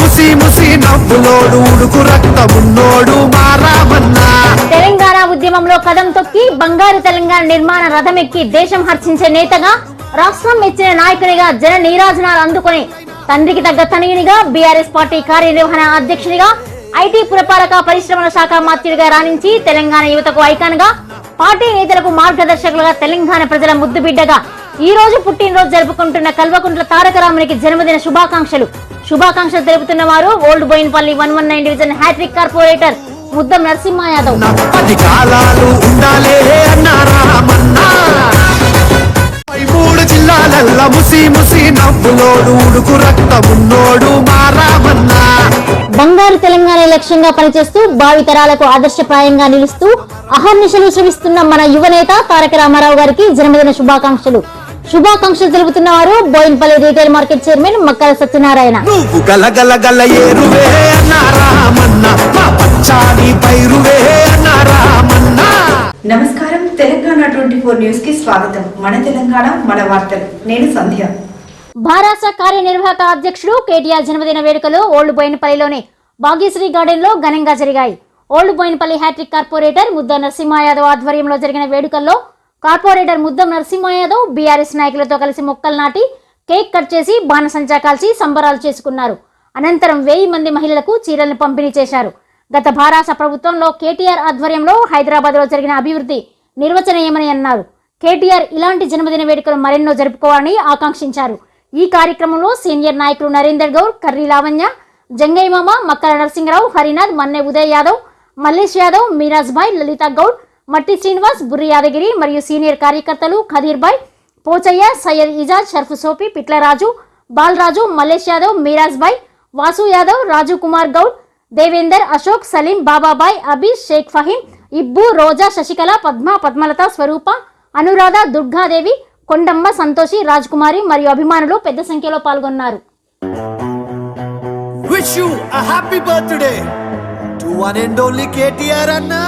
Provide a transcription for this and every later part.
ముసి ముసి నవ్వులోడు ఉడుకు రక్తమున్నోడు మారామన్నా. తెలంగాణ ఉద్యమంలో కదం తొక్కి బంగారు తెలంగాణ నిర్మాణ రథమెక్కి దేశం హర్షించే నేతగా రాష్ట్రం మెచ్చిన నాయకునిగా జన నీరాజనాలు అందుకుని తండ్రికి తగ్గ తనయునిగా బీఆర్ఎస్ పార్టీ కార్యనిర్వహణ అధ్యక్షునిగా ఐటీ పురపాలక పరిశ్రమల శాఖ మంత్రిగా రాణించి తెలంగాణ యువతకు ఐకాన్గా పార్టీ నేతలకు మార్గదర్శకులుగా తెలంగాణ ప్రజల ముద్దు బిడ్డగా ఈ రోజు పుట్టినరోజు జరుపుకుంటున్న కల్వకుంట్ల తారకరామునికి జన్మదిన శుభాకాంక్షలు. శుభాకాంక్షలు తెలుపుతున్న వారు old Boinpalli one one nine division hat trick corporator Muddam Narasimha Yadav. మూడు జిల్లాలల్ల ముసి ముసి నవ్వులోడు ఉడుకు రక్తమున్నోడు మారామన్నా. బంగారు తెలంగాణ లక్ష్యంగా పనిచేస్తూ భావి తరాలకు ఆదర్శప్రాయంగా నిలుస్తూ అహర్నిశలు శ్రమిస్తున్న మన యువనేత తారక రామారావు గారికి జన్మదిన శుభాకాంక్షలు. శుభాకాంక్షలు తెలుపుతున్న వారు Boinpally retail market chairman Makkala Satyanarayana. పైరువే అన్నారామన్నా నమస్కారం. తెలంగాణ ట్వంటీ ఫోర్ న్యూస్కి స్వాగతం. మన తెలంగాణ మన వార్తలు. నేను సంధ్య. భారాస కార్యనిర్వాహక అధ్యక్షుడు కేటీఆర్ జన్మదిన వేడుకలు ఓల్డ్ బోయినపల్లిలోని భాగ్యశ్రీ గార్డెన్లో ఘనంగా జరిగాయి. ఓల్డ్ బోయినపల్లి హ్యాట్రిక్ కార్పొరేటర్ ముద్ద నరసింహ యాదవ్ ఆధ్వర్యంలో జరిగిన వేడుకల్లో కార్పొరేటర్ ముద్దం నరసింహ యాదవ్ బీఆర్ఎస్ నాయకులతో కలిసి మొక్కలు నాటి కేక్ కట్ చేసి బాణసంచా కాల్చి సంబరాలు చేసుకున్నారు. అనంతరం వెయ్యి మంది మహిళలకు చీరలను పంపిణీ చేశారు. గత భారాస ప్రభుత్వంలో కేటీఆర్ ఆధ్వర్యంలో హైదరాబాద్లో జరిగిన అభివృద్ధి నిర్వచనీయమని అన్నారు. కేటీఆర్ ఇలాంటి జన్మదిన వేడుకలు మరెన్నో జరుపుకోవాలని ఆకాంక్షించారు. ఈ కార్యక్రమంలో సీనియర్ నాయకులు నరేందర్ గౌడ్ కర్రీ లావణ్య జంగయ్యమామ మక్కల నరసింహరావు హరినాథ్ మన్నె ఉదయ్ యాదవ్ మల్లేష్ యాదవ్ మీరాజ్ భాయ్ లలిత గౌడ్ మట్టి శ్రీనివాస్ బుర్రి యాదగిరి మరియు సీనియర్ కార్యకర్తలు ఖదీర్ భాయ్ పోచయ్య సయ్యద్ ఇజాజ్ షర్ఫ్ సోపి పిట్లరాజు బాలరాజు మల్లేష్ యాదవ్ మీరాజ్ భాయ్ వాసు యాదవ్ రాజు కుమార్ గౌడ్ దేవేందర్ అశోక్ సలీం బాబాబాయ్ అబీష్ షేక్ ఫహీం ఇబ్బు రోజా శశికళ పద్మ పద్మలత స్వరూప అనురాధ దుర్గాదేవి కొండమ్మ సంతోషి రాజ్కుమారి మరియు అభిమానులు పెద్ద సంఖ్యలో పాల్గొన్నారు. Wish you happy birthday to one and only KTR అన్నా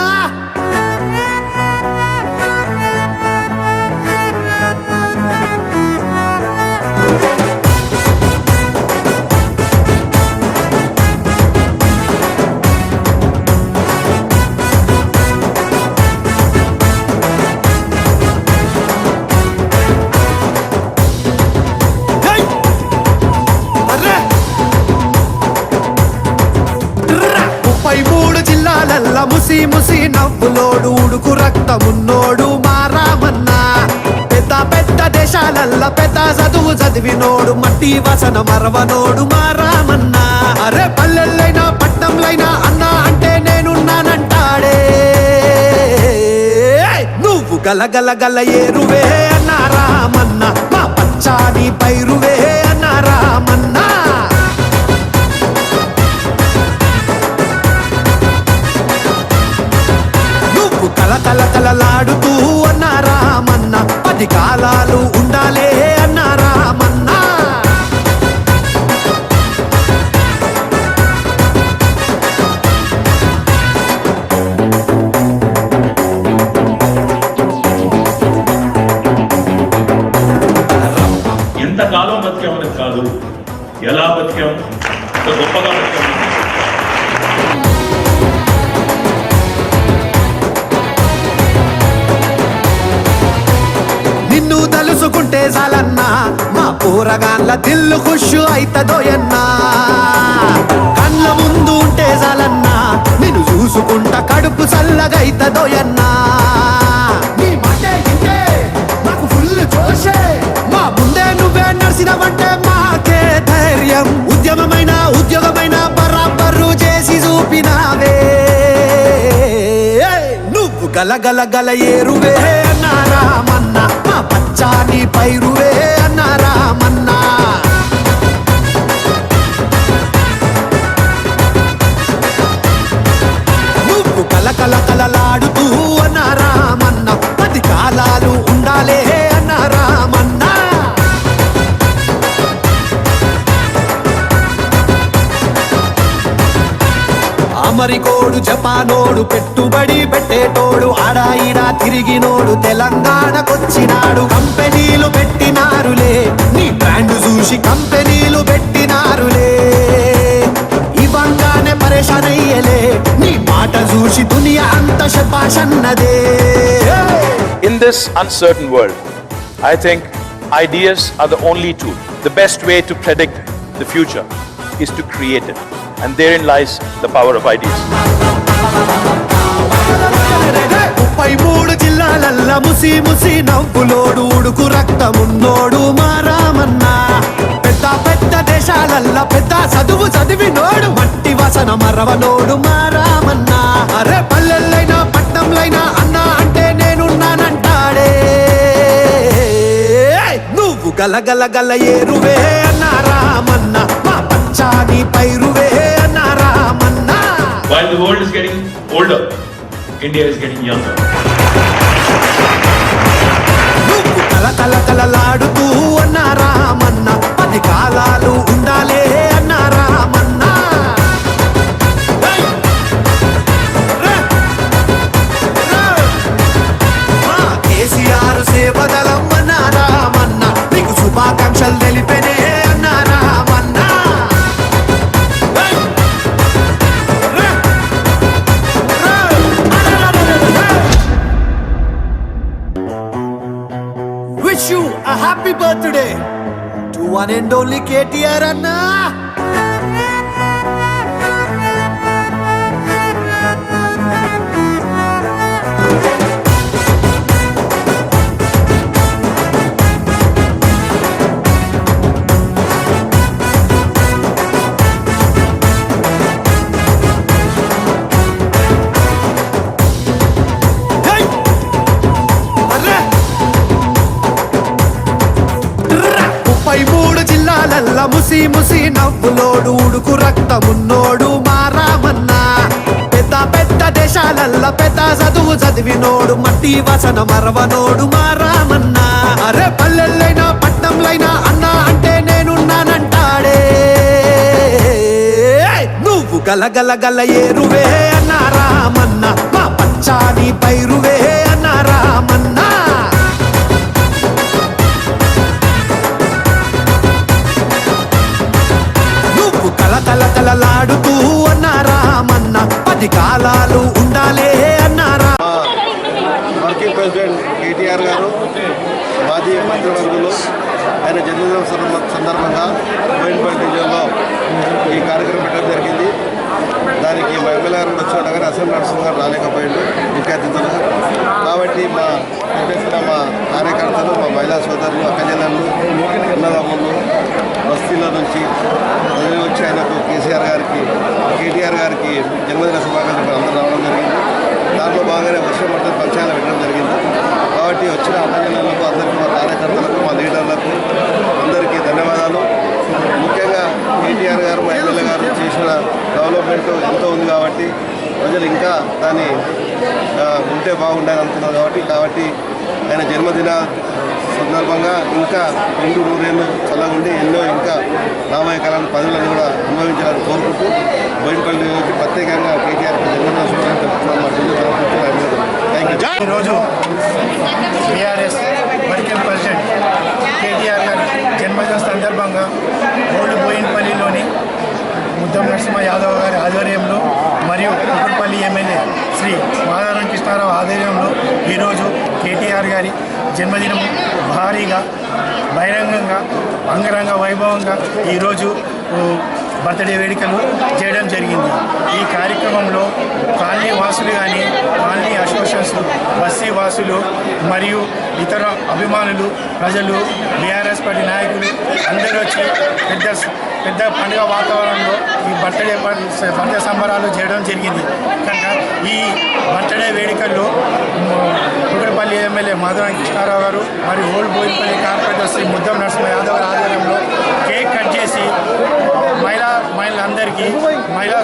మూడు ముసి ముసి నవ్వులోడు ఉడుకు రక్తమున్నోడు మారామన్నా. పెద్ద పెద్ద దేశాలల్ల పెద్ద చదువు చదివినోడు మట్టి వసన మరవనోడు మారామన్నా. అరే పల్లెల్లైనా పట్టంలైనా అన్నా అంటే నేనున్నానంటాడే. నువ్వు గలగల గల ఏరువే అన్నారామన్నా మా పచ్చాని పైరువే అన్నారామన్నా కల కల కలలాడుతూ అన్నారామన్న పది కాలాల తలుసుకుంటే చాలన్నా మా కూరగాళ్ళ దిల్లు ఖుషు అయితదోయన్నా కళ్ళ ముందు ఉంటే చాలన్నా నిన్ను చూసుకుంటా కడుపు చల్లగా అయితదోయన్నా నీ మాటే ఇంటే నాకు ఫుల్ జోషే. మా ముందే నువ్వే నడిచినవంటే మాకే ధైర్యం. ఉద్యమమైన ఉద్యోగమైన బరాబరు చేసి చూపినావే. నువ్వు గల గల గల ఏరువే అన్నారామన్నా మా పచ్చాని పైరువే అన్నారామన్నా నువ్వు అమరికోడు జపానోడు పెట్టుబడి పెట్టేటోడు ఆడా తిరిగినోడు తెలంగాణకొచ్చినాడు కంపెనీలు పెట్టినారులే నీ బ్రాండ్ చూసి కంపెనీలు పెట్టినారులే ఇవ్వంగానే పరేషాన్ అయ్యలే నీ మాట చూసి దునియా అంత శపాషన్నదే in this uncertain world I think ideas are the only tool. The best way to predict the future is to create it. And therein lies the power of ideas. ముప్పై మూడు జిల్లాలల్ల ముసి ముసి నవ్వులోడు ఉడుకు రక్తమున్నోడు మారామన్నా. పెద్ద పెద్ద దేశాలల్ల పెద్ద చదువు చదివినోడు మట్టి వసన మరవనోడు మారామన్నా. అరే పల్లెల్లైనా పట్నంలైనా అన్నా అంటే నేనున్నానంటాడే. నువ్వు గలగల గల ఏరువే అన్నా Ramanna. పచ్చాని పైరువే అన్నారామన్నా While the world is getting older, India is getting younger. నువ్వు కల కల కలలాడుతూ అన్నారామన్న పది కాలాలు ఉండాలే అన్నారామన్న ఏయ్! రే! రే! మా కేసీఆర్ సేవదలం అన్నారామన్న నీకు శుభాకాంక్షలు తెలిపెనే వన్ అండ్ ఓన్లీ కేటీఆర్ అన్నా ముసి ముసి నవ్వులోడు ఉడుకు రక్తమున్నోడు మారామన్నా. పెద్ద పెద్ద దేశాలల్ల పెద్ద చదువు చదివినోడు మట్టి వసన మరవనోడు మారామన్నా. అరే పల్లెల్లైనా పట్నంలైనా అన్నా అంటే నేనున్నానంటాడే. నువ్వు గలగల గల ఏరువే అన్నారామన్నా మా పచ్చాని పైరువే అన్నారామన్న కాలాలు ఉండాలే అన్నారా? వర్కింగ్ ప్రెసిడెంట్ కేటీఆర్ గారు మాజీ మంత్రివర్గులు ఆయన జన్మదినం సందర్భంగా బోయినపల్లి డివిజన్లో ఈ కార్యక్రమం పెట్టడం జరిగింది. దానికి మా ఎమ్మెల్యే గారు వచ్చి వచ్చాడు అసెంబ్లీ నరసింహ గారు రాలేకపోయాడు ముఖ్య కాబట్టి మా చెప్పేసిన మా కార్యకర్తలు మా మహిళా సోదరులు అక్కజనులు అన్నదమ్ములు బస్తీల నుంచి ప్రజలు వచ్చి ఆయనకు కేసీఆర్ గారికి కేటీఆర్ గారికి జన్మదిన శుభాకాంక్షలు అందరూ రావడం జరిగింది దాంట్లో బాగానే వర్షం పడితే పరిచయాలు పెట్టడం జరిగింది కాబట్టి వచ్చిన అన్నజనులకు అందరికీ మా కార్యకర్తలకు మా లీడర్లకు అందరికీ ధన్యవాదాలు ముఖ్యంగా కేటీఆర్ గారు మా ఎమ్మెల్యే గారు చేసిన డెవలప్మెంట్ ఎంతో ఉంది కాబట్టి ప్రజలు ఇంకా దాన్ని ఉంటే బాగుండాలని అనుకున్నారు కాబట్టి కాబట్టి ఆయన జన్మదిన సందర్భంగా ఇంకా రెండు నూరేళ్ళు చల్లగా ఉండి ఎన్నో ఇంకా రాబోయే కాలాన్ని పదవులను కూడా అనుభవించాలని కోరుకుంటూ బయటపల్లి నుంచి ప్రత్యేకంగా కేటీఆర్ జన్మదిన శుభాకాంక్షలు ఈరోజు బీఆర్ఎస్ వర్కింగ్ ప్రెసిడెంట్ కేటీఆర్ గారి జన్మదిన సందర్భంగా ఓల్డ్ బోయిన్పల్లిలోని ముద్దం నరసింహ యాదవ్ గారి ఆధ్వర్యంలో మరియు కుటుంపల్లి ఎమ్మెల్యే శ్రీ మాధవరం కృష్ణారావు ఆధ్వర్యంలో ఈరోజు కేటీఆర్ గారి జన్మదినం భారీగా బహిరంగంగా అంగరంగ వైభవంగా ఈరోజు బర్త్డే వేడుకలు చేయడం జరిగింది. ఈ కార్యక్రమంలో కాలనీ వాసులు కానీ కాలనీ అసోసియేషన్స్ బస్సీ వాసులు మరియు ఇతర అభిమానులు ప్రజలు బీఆర్ఎస్ పార్టీ నాయకులు అందరూ వచ్చి పెద్ద పెద్ద పండుగ వాతావరణంలో ఈ బర్త్డే బర్త్డే సంబరాలు చేయడం జరిగింది. కనుక ఈ బర్త్డే వేడుకల్లో కుకరపల్లి ఎమ్మెల్యే మాధవ కృష్ణారావు గారు మరియు ఓల్డ్ బోయిపల్లి కార్పొరేటర్ శ్రీ ముద్దం నరసింహ యాదవ్ ఆధ్వర్యంలో కేక్ కట్ చేసి మహిళా మహిళలందరికీ మహిళలందరికీ మహిళా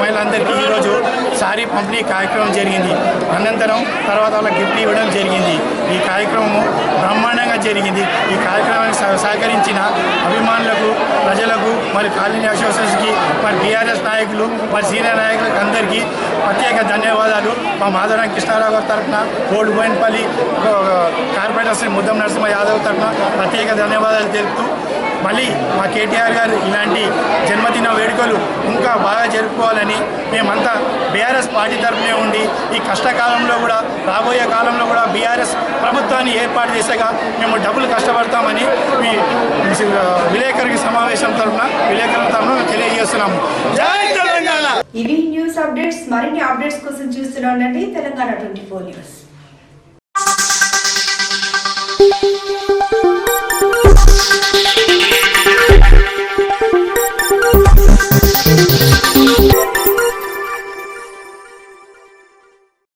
మహిళలందరికీ ఈరోజు సారీ పంపిణీ కార్యక్రమం జరిగింది. అనంతరం తర్వాత వాళ్ళ గిఫ్ట్ ఇవ్వడం జరిగింది. ఈ కార్యక్రమము బ్రహ్మాండంగా జరిగింది. ఈ కార్యక్రమానికి సహ- సహకరించిన అభిమానులకు ప్రజలకు మరి కాలనీ అసోసియేషన్కి మరి బీఆర్ఎస్ నాయకులు మరి సీనియర్ నాయకులకు అందరికీ ప్రత్యేక ధన్యవాదాలు. మా మాధవరం కృష్ణారావు గారి తరఫున ఓల్డ్ బోయిన్పల్లి కార్పొరేటర్ శ్రీ ముద్దం నరసింహ యాదవ్ తరఫున ప్రత్యేక ధన్యవాదాలు తెలుపుతూ మళ్ళీ మా కేటీఆర్ గారు ఇలాంటి జన్మదిన వేడుకలు ఇంకా బాగా జరుపుకోవాలని మేమంతా బీఆర్ఎస్ పార్టీ తరఫునే ఉండి ఈ కష్టకాలంలో కూడా రాబోయే కాలంలో కూడా బీఆర్ఎస్ ప్రభుత్వాన్ని ఏర్పాటు చేసేగా మేము డబ్బులు కష్టపడతామని మీ విలేకరుల సమావేశం తరఫున విలేకరుల తరఫున తెలియజేస్తున్నాము. జై తెలంగాణ! ఇవి న్యూస్ అప్డేట్స్ మరిన్ని అప్డేట్స్ కోసం చూస్తూనే ఉండండి. Telangana twenty four news.